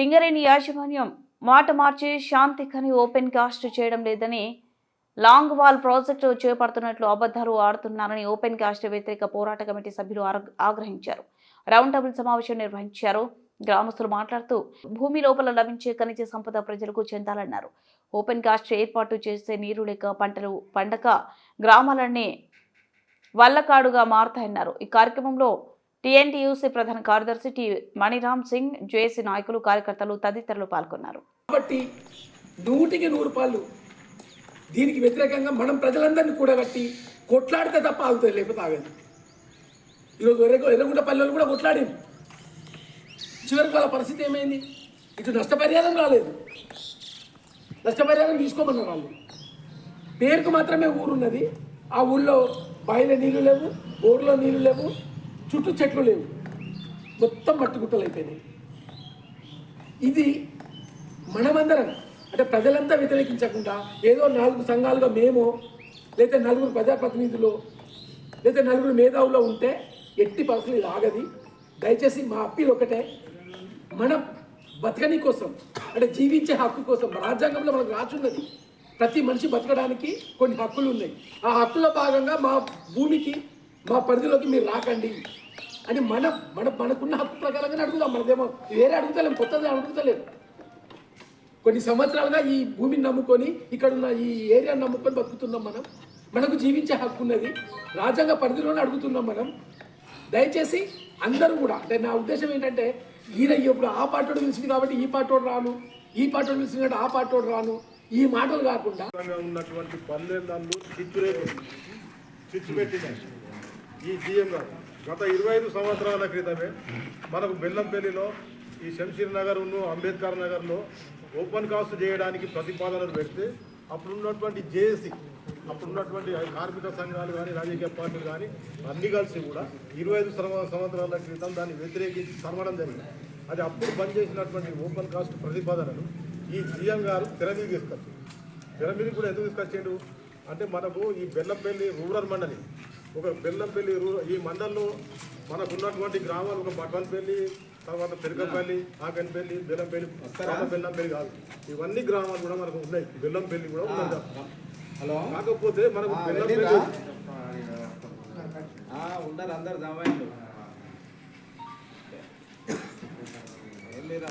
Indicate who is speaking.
Speaker 1: సింగరేణి యాజమాన్యం మాట మార్చి శాంతికని open cast చేయడం లేదని లాంగ్ వాల్ ప్రాజెక్టు చేపడుతున్నట్లు అబద్ధాలు ఆడుతున్నారని ఓపెన్ కాస్ట్ వ్యతిరేక పోరాట కమిటీ సభ్యులు ఆగ్రహించారు. రౌండ్ టేబుల్ సమావేశం నిర్వహించారు. గ్రామస్తులు మాట్లాడుతూ భూమి లోపల లభించే ఖనిజ సంపద ప్రజలకు చెందాలన్నారు. ఓపెన్ కాస్ట్ ఏర్పాటు చేస్తే నీరు లేక పంటలు పండక గ్రామాలన్నీ వల్లకాడుగా మారుతాయన్నారు. ఈ కార్యక్రమంలో టీఎన్టీయూసీ ప్రధాన కార్యదర్శి టి మణిరామ్ సింగ్ జేఏసీ నాయకులు కార్యకర్తలు తదితరులు పాల్గొన్నారు.
Speaker 2: కాబట్టి నూటికి నూరు పాలు దీనికి వ్యతిరేకంగా మనం ప్రజలందరినీ కూడగట్టి కొట్లాడితే తప్ప ఆగుతుంది లేకపోతే ఆగదు. ఈరోజు ఎర్ర ఎర్రగుంట పల్లెలు కూడా కొట్లాడింది చివరికి వాళ్ళ పరిస్థితి ఏమైంది? ఇటు నష్టపరిహారం రాలేదు. నష్టపరిహారం తీసుకోమన్నారు వాళ్ళు. పేరుకు మాత్రమే ఊరున్నది. ఆ ఊళ్ళో బాయిలో నీళ్ళు లేవు బోర్లో నీళ్ళు లేవు చుట్టూ చెట్లు లేవు. మొత్తం మట్టి గుట్టలు అయిపోయినాయి. ఇది మనమందరం అంటే ప్రజలంతా వ్యతిరేకించకుండా ఏదో నాలుగు సంఘాలుగా మేము లేదా నలుగురు ప్రజాప్రతినిధులు లేదా నలుగురు మేధావులో ఉంటే ఎట్టి పరిస్థితులు ఇది ఆగది. దయచేసి మా అప్పీల్ ఒకటే మన బతకని కోసం అంటే జీవించే హక్కు కోసం రాజ్యాంగంలో మనకు రాచున్నది ప్రతి మనిషి బతకడానికి కొన్ని హక్కులు ఉన్నాయి. ఆ హక్కులో భాగంగా మా భూమికి మా పరిధిలోకి మీరు రాకండి. అని మన మన మనకున్న హక్కు ప్రకారంగానే అడుగుదాం. మనదేమో వేరే అడుగుతలేం కొత్తది అడుగుతలేం. కొన్ని సంవత్సరాలుగా ఈ భూమిని నమ్ముకొని ఇక్కడ ఉన్న ఈ ఏరియాని నమ్ముకొని బతుకుతున్నాం మనం. మనకు జీవించే హక్కు ఉన్నది. రాజ్యాంగ పరిధిలోనే అడుగుతున్నాం మనం. దయచేసి అందరూ కూడా అంటే నా ఉద్దేశం ఏంటంటే ఈయన ఇప్పుడు ఆ పాటోడు పిలిచింది కాబట్టి ఈ పాటోడు రాను ఈ పాటోడు పిలిచింది కాబట్టి ఆ పాటోడు రాను. ఈ మాటలు కాకుండా
Speaker 3: ఉన్నటువంటి పల్లెలను చిచ్చు ఈ సీఎం గారు గత ఇరవై ఐదు సంవత్సరాల క్రితమే మనకు బెల్లంపల్లిలో ఈ శంషీర్ నగర్ అంబేద్కర్ నగర్లో ఓపెన్ కాస్ట్ చేయడానికి ప్రతిపాదనలు పెడితే అప్పుడున్నటువంటి జేఏసీ అప్పుడున్నటువంటి కార్మిక సంఘాలు కానీ రాజకీయ పార్టీలు కానీ అన్ని కలిసి కూడా ఇరవై ఐదు సంవత్సరాల క్రితం దాన్ని వ్యతిరేకించి తరమడం జరిగింది. అది అప్పుడు పనిచేసినటువంటి చేసినటువంటి ఓపెన్ కాస్ట్ ప్రతిపాదనలు ఈ సీఎం గారు తెరమీద తీసుకొచ్చారు. తెరమీద కూడా ఎందుకు తీసుకొచ్చిండు? అంటే మనకు ఈ బెల్లంపల్లి రూరల్ మండలి ఒక బెల్లంపల్లి ఈ మండలంలో మనకు ఉన్నటువంటి గ్రామాలు ఒక బట్వన్పల్లి తర్వాత పెరగపల్లి ఆకన్పల్లి బెల్లంపల్లి బెల్లంపల్లి కాదు. ఇవన్నీ గ్రామాలు కూడా మనకు ఉన్నాయి. బెల్లంపల్లి కూడా ఉన్నది.
Speaker 4: హలో?
Speaker 3: కాకపోతే మనకు బెల్లంపల్లి
Speaker 4: ఉన్నారు అందరు వెళ్ళిరా.